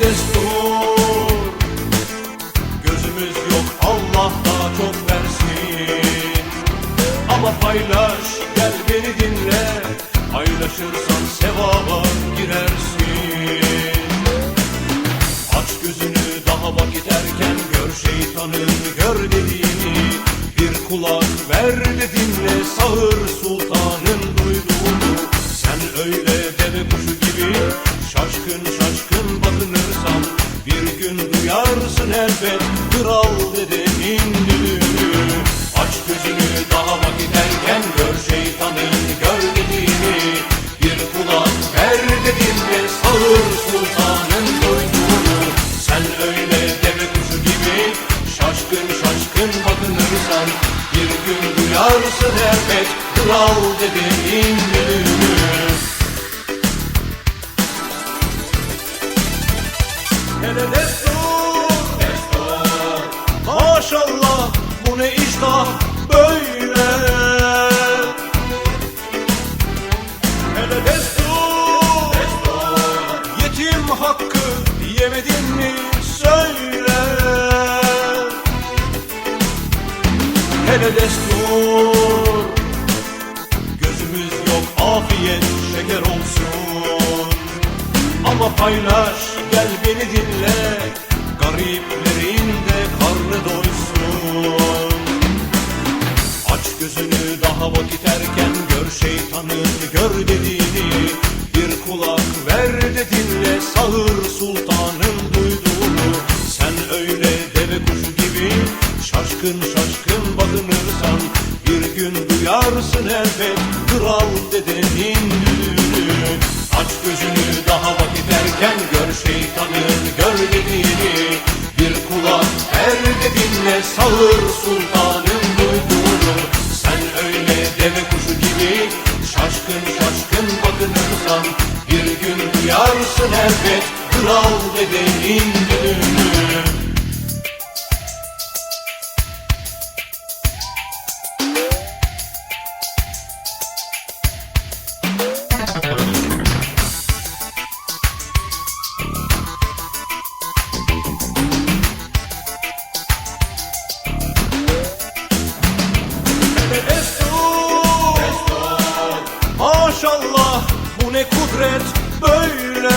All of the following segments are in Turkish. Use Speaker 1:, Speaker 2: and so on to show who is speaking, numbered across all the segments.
Speaker 1: destur Gözümüz yok Allah daha çok versin. Ama paylaş gel beni dinle. Paylaşırsan sevaba girersin. Aç gözünü daha vakit erken Gör şeytanın gör dediğini Bir kulak ver de dinle Sağır sultanın duyduğunu. Sen öyle deve kuşu gibi şaşkın şaşkın bakınırsan Bir gün duyarsın elbet. Kral dedenin düdüğünü Aç gözünü daha vakit erken gör şeytanın gör dediğini Bir kulak ver de dinle sağır sultanın duyduğunu Sen öyle deve kuşu gibi şaşkın şaşkın bakınırsan Bir gün duyarsın elbet. Kral dedenin Hele destur, destur Maşallah bu ne iştah böyle. Hele destur, destur. Yetim hakkı yemedin mi? Söyle. Hele destur ama paylaş gel beni dinle. Gariplerin de karnı doysun. Aç gözünü daha vakit erken Gör şeytanın gör dediğini. Bir kulak ver de dinle Sağır sultanın duyduğunu. Sen öyle deve kuşu gibi Şaşkın şaşkın bakınırsan Bir gün duyarsın elbet Kral dedenin düdüğünü Aç gözünü daha vakit erken Gör şeytanın gör dediğini Bir kulak ver de dinle Sağır sultanın duyduğunu. Sen öyle deve kuşu gibi Şaşkın şaşkın bakınırsan Bir gün duyarsın elbet Kral dedenin düdüğünü Maşallah bu ne kudret böyle.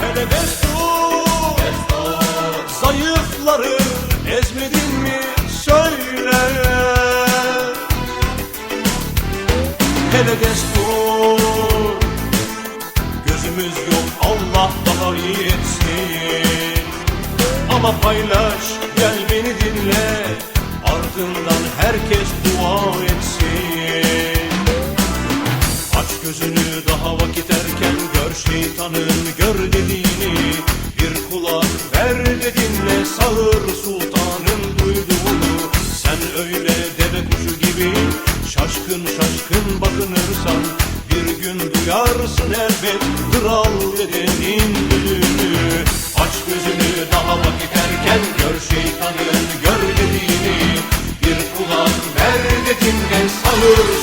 Speaker 1: Hele destur, Zayıfları ezmedin mi söyle. Hele destur Gözümüz yok Allah daha iyi etsin. Ama paylaş gel beni dinle Ardından herkes dua etsin. Aç gözünü daha vakit erken Gör şeytanın şeytanın